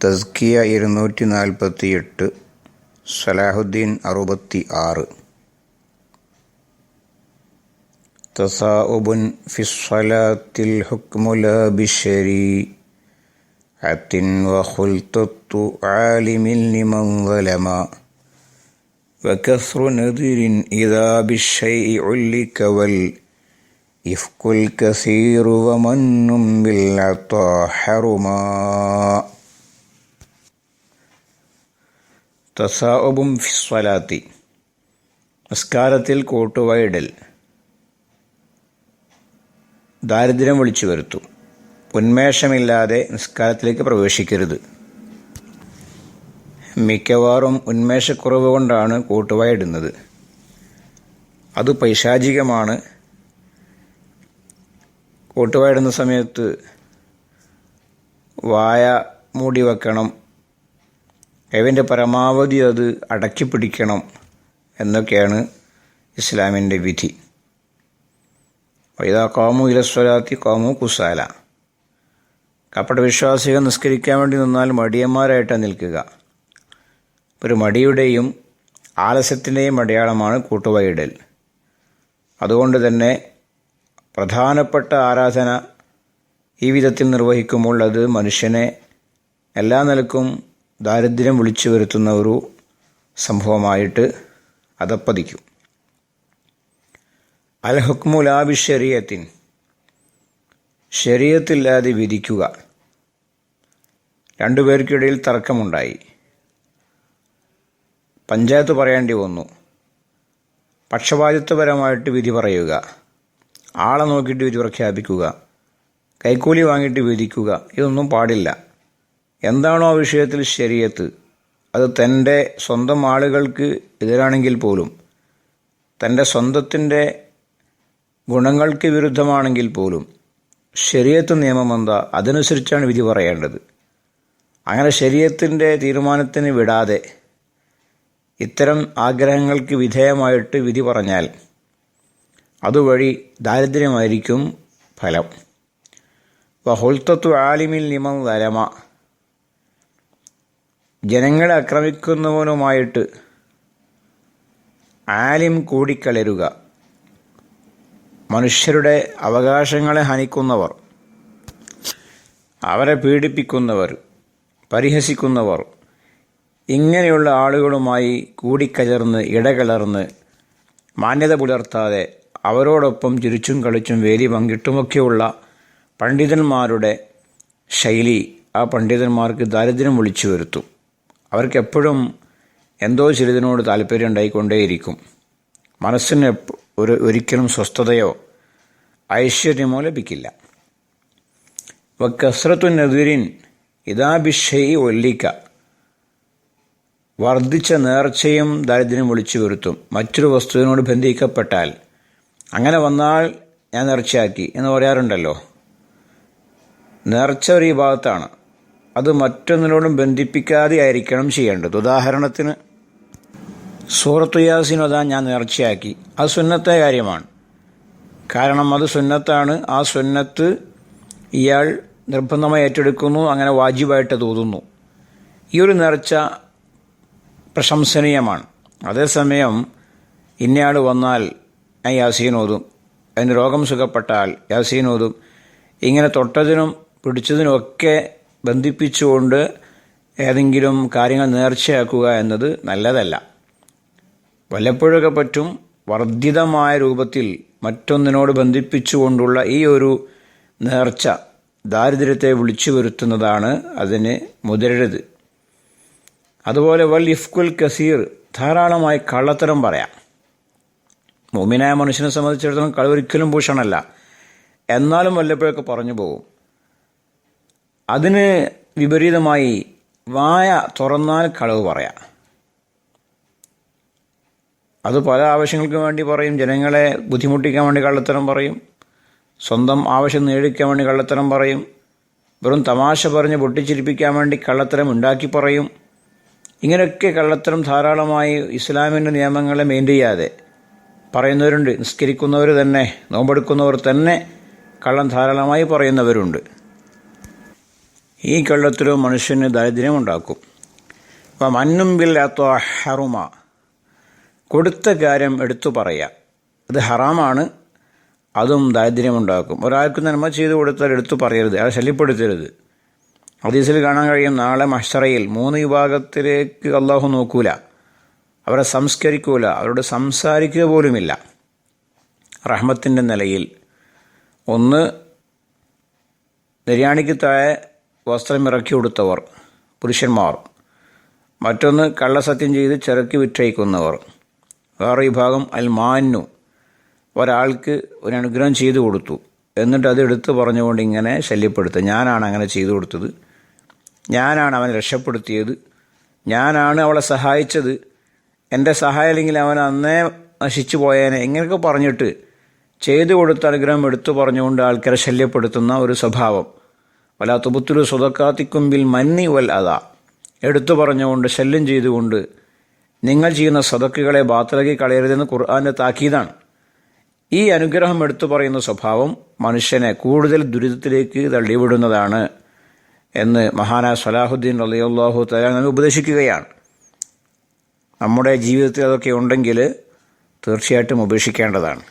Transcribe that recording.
തസ്കിയ ഇരുന്നൂറ്റി നാൽപ്പത്തി എട്ട് സലാഹുദ്ദീൻ അറുപത്തി ആറ് തസാഉബുൻ ഫിസ്വലാത്തിൽ ഹുക്മുല ബിഷരി അത്തിൻ വഖുൽത്തത്തു ആലിമിൽ ലിമൻ ظلما وكثر نذر إذا بالشيء علك والإفك الكثير ومن بالعطاء حرما തസാഉബും ഫിസ്വലാത്തി നിസ്കാരത്തിൽ കൂട്ടുവയിടൽ ദാരിദ്ര്യം വിളിച്ചു വരുത്തു. ഉന്മേഷമില്ലാതെ നിസ്കാരത്തിലേക്ക് പ്രവേശിക്കരുത്. മിക്കവാറും ഉന്മേഷക്കുറവ് കൊണ്ടാണ് കൂട്ടുവായിടുന്നത് അത് പൈശാചികമാണ്. കൂട്ടുവായിടുന്ന സമയത്ത് വായ മൂടി വെക്കണം. എവന്റെ പരമാവധി അത് അടക്കി പിടിക്കണം എന്നൊക്കെയാണ് ഇസ്ലാമിന്റെ വിധി. വൈദാ കോമു ഇലസ്വലാത്തി കോമു കുസാല. കപ്പട വിശ്വാസികൾ നിസ്കരിക്കാൻ വേണ്ടി നിന്നാൽ മടിയന്മാരായിട്ടാണ് നിൽക്കുക. ഒരു മടിയുടെയും ആലസ്യത്തിന്റെയും അടയാളമാണ് കൂട്ടുവയിടൽ അതുകൊണ്ട് തന്നെ പ്രധാനപ്പെട്ട ആരാധന ഈ വിധത്തിൽ നിർവഹിക്കുമ്പോൾ അത് മനുഷ്യനെ എല്ലാ നിലക്കും ദാരിദ്ര്യം വിളിച്ചു വരുത്തുന്ന ഒരു സംഭവമായിട്ട് അതപ്പതിക്കും. അൽ ഹുക്മുലാബി ഷെറിയത്തിൻ ശരീരത്തില്ലാതെ വിധിക്കുക. രണ്ടുപേർക്കിടയിൽ തർക്കമുണ്ടായി. പഞ്ചായത്ത് പറയേണ്ടി വന്നു. പക്ഷപാതിത്വപരമായിട്ട് വിധി പറയുക. ആളെ നോക്കിയിട്ട് വിധി പ്രഖ്യാപിക്കുക. കൈക്കൂലി വാങ്ങിയിട്ട് വിധിക്കുക. ഇതൊന്നും പാടില്ല. എന്താണോ ആ വിഷയത്തിൽ ശരിയത്ത് അത് തന്റെ സ്വന്തം ആളുകൾക്ക് എതിരാണെങ്കിൽ പോലും തന്റെ സ്വന്തത്തിന്റെ ഗുണങ്ങൾക്ക് വിരുദ്ധമാണെങ്കിൽ പോലും ശരീരത്ത് നിയമം എന്താ അതനുസരിച്ചാണ് വിധി പറയേണ്ടത്. അങ്ങനെ ശരീരത്തിന്റെ തീരുമാനത്തിന് വിടാതെ ഇത്തരം ആഗ്രഹങ്ങൾക്ക് വിധേയമായിട്ട് വിധി പറഞ്ഞാൽ അതുവഴി ദാരിദ്ര്യമായിരിക്കും ഫലം. വഹുൽത്തത്വ ആലിമിൽ നിമം വലമ ജനങ്ങളെ ആക്രമിക്കുന്നവനുമായിട്ട് ആലിം കൂടിക്കളരുക മനുഷ്യരുടെ അവകാശങ്ങളെ ഹനിക്കുന്നവർ. അവരെ പീഡിപ്പിക്കുന്നവർ പരിഹസിക്കുന്നവർ. ഇങ്ങനെയുള്ള ആളുകളുമായി കൂടിക്കലർന്ന് ഇടകലർന്ന് മാന്യത പുലർത്താതെ അവരോടൊപ്പം ചിരിച്ചും കളിച്ചും വേലി പങ്കിട്ടുമൊക്കെയുള്ള പണ്ഡിതന്മാരുടെ ശൈലി ആ പണ്ഡിതന്മാർക്ക് ദാരിദ്ര്യം വിളിച്ചു വരുത്തും അവർക്കെപ്പോഴും എന്തോ ചിലതിനോട് താല്പര്യം ഉണ്ടായിക്കൊണ്ടേയിരിക്കും. മനസ്സിന് ഒരു ഒരിക്കലും സ്വസ്ഥതയോ ഐശ്വര്യമോ ലഭിക്കില്ല. വക്കസ്രത്തു നദിരിൻ ഇതാഭിഷയി ഒല്ലിക്ക. വർദ്ധിച്ച നേർച്ചയും ദാരിദ്ര്യം വിളിച്ചു വരുത്തും. മറ്റൊരു വസ്തുവിനോട് ബന്ധിക്കപ്പെട്ടാൽ അങ്ങനെ വന്നാൽ ഞാൻ നേർച്ചയാക്കി എന്ന് പറയാറുണ്ടല്ലോ. നേർച്ച ഒരു ഭാഗത്താണ് അത് മറ്റൊന്നിനോടും ബന്ധിപ്പിക്കാതെ ആയിരിക്കണം ചെയ്യേണ്ടത്. ഉദാഹരണത്തിന് സൂറത്തു യാസിനോദാ ഞാൻ നേർച്ചയാക്കി. അത് സുന്നത്തെ കാര്യമാണ്. കാരണം അത് സുന്നത്താണ്. ആ സുന്നത്ത് ഇയാൾ നിർബന്ധമായി ഏറ്റെടുക്കുന്നു അങ്ങനെ വാജിബായിട്ട് തോന്നുന്നു ഈ ഒരു നേർച്ച പ്രശംസനീയമാണ്. അതേസമയം ഇന്നയാൾ വന്നാൽ ഞാൻ യാസീനോതും അതിന് രോഗം സുഖപ്പെട്ടാൽ യാസീനോതും ഇങ്ങനെ തൊട്ടതിനും പിടിച്ചതിനുമൊക്കെ ബന്ധിപ്പിച്ചുകൊണ്ട് ഏതെങ്കിലും കാര്യങ്ങൾ നേർച്ചയാക്കുക എന്നത് നല്ലതല്ല. വല്ലപ്പോഴൊക്കെ പറ്റും വർദ്ധിതമായ രൂപത്തിൽ മറ്റൊന്നിനോട് ബന്ധിപ്പിച്ചുകൊണ്ടുള്ള ഈ ഒരു നേർച്ച ദാരിദ്ര്യത്തെ വിളിച്ചു വരുത്തുന്നതാണ് അതിന് മുതിരരുത്. അതുപോലെ വൽ ഇഫ്കുൽ കസീർ ധാരാളമായി കള്ളത്തരം പറയാം. മോമിനായ മനുഷ്യനെ സംബന്ധിച്ചിടത്തോളം കളി ഒരിക്കലും ഭൂഷണമല്ല എന്നാലും വല്ലപ്പോഴൊക്കെ പറഞ്ഞു പോകും. അതിന് വിപരീതമായി വായ തുറന്നാൽ കളവ് പറയാം. അത് പല ആവശ്യങ്ങൾക്ക് വേണ്ടി പറയും ജനങ്ങളെ ബുദ്ധിമുട്ടിക്കാൻ വേണ്ടി കള്ളത്തരം പറയും സ്വന്തം ആവശ്യം നേടിക്കാൻ വേണ്ടി കള്ളത്തരം പറയും വെറും തമാശ പറഞ്ഞ് പൊട്ടിച്ചിരിപ്പിക്കാൻ വേണ്ടി കള്ളത്തരം ഉണ്ടാക്കി പറയും. ഇങ്ങനെയൊക്കെ കള്ളത്തരം ധാരാളമായി ഇസ്ലാമിന്റെ നിയമങ്ങളെ മെയിൻ ചെയ്യാതെ പറയുന്നവരുണ്ട് നിസ്കരിക്കുന്നവർ തന്നെ നോമ്പെടുക്കുന്നവർ തന്നെ കള്ളം ധാരാളമായി പറയുന്നവരുണ്ട്. ഈ കള്ളത്തിലും മനുഷ്യന് ദാരിദ്ര്യമുണ്ടാക്കും അപ്പം മന്നും ബില്ലാത്തോ ഹറുമ. കൊടുത്ത കാര്യം എടുത്തു പറയാം. അത് ഹറാമാണ് അതും ദാരിദ്ര്യമുണ്ടാക്കും ഒരാൾക്ക് നന്മ ചെയ്തു കൊടുത്താൽ എടുത്തു പറയരുത് അയാളെ ശല്യപ്പെടുത്തരുത്. ഹദീസിൽ കാണാൻ കഴിയും നാളെ മഷറയിൽ മൂന്ന് വിഭാഗത്തിലേക്ക് അള്ളാഹു നോക്കൂല. അവരെ സംസ്കരിക്കൂല അവരോട് സംസാരിക്കുക പോലുമില്ല. റഹ്മത്തിന്റെ നിലയിൽ ഒന്ന് നിര്യാണിക്ക് താഴെ വസ്ത്രം ഇറക്കി കൊടുത്തവർ പുരുഷന്മാർ. മറ്റൊന്ന് കള്ളസത്യം ചെയ്ത് ചിറക്കി വിറ്റയക്കുന്നവർ. വേറെ വിഭാഗം അൽ മാന്നു ഒരാൾക്ക് ഒരു അനുഗ്രഹം ചെയ്തു കൊടുത്തു. എന്നിട്ട് അത് എടുത്തു പറഞ്ഞുകൊണ്ട് ഇങ്ങനെ ശല്യപ്പെടുത്തുക. ഞാനാണ് അങ്ങനെ ചെയ്തു കൊടുത്തത്. ഞാനാണ് അവനെ രക്ഷപ്പെടുത്തിയത്. ഞാനാണ് അവളെ സഹായിച്ചത്. എന്റെ സഹായം അല്ലെങ്കിൽ അവൻ അന്നേ നശിച്ചു പോയേനെ. എങ്ങനെയൊക്കെ പറഞ്ഞിട്ട് ചെയ്തു കൊടുത്ത അനുഗ്രഹം എടുത്തു പറഞ്ഞുകൊണ്ട് ആൾക്കാരെ ശല്യപ്പെടുത്തുന്ന ഒരു സ്വഭാവം. വല തുബുത്തുരു സ്വതക്കാത്തിക്കുമ്പിൽ മന്നി വൽ അതാ എടുത്തു പറഞ്ഞുകൊണ്ട് ശല്യം ചെയ്തുകൊണ്ട് നിങ്ങൾ ചെയ്യുന്ന സ്വതക്കുകളെ ബാത്തലകി കളയരുതെന്ന് ഖുർആാന്റെ താക്കീതാണ്. ഈ അനുഗ്രഹം എടുത്തു പറയുന്ന സ്വഭാവം മനുഷ്യനെ കൂടുതൽ ദുരിതത്തിലേക്ക് തള്ളിവിടുന്നതാണ് എന്ന് മഹാനായ സലാഹുദ്ദീൻ അലിയല്ലാഹു തല നമ്മെ ഉപദേശിക്കുകയാണ്. നമ്മുടെ ജീവിതത്തിൽ അതൊക്കെ ഉണ്ടെങ്കിൽ തീർച്ചയായിട്ടും ഉപേക്ഷിക്കേണ്ടതാണ്.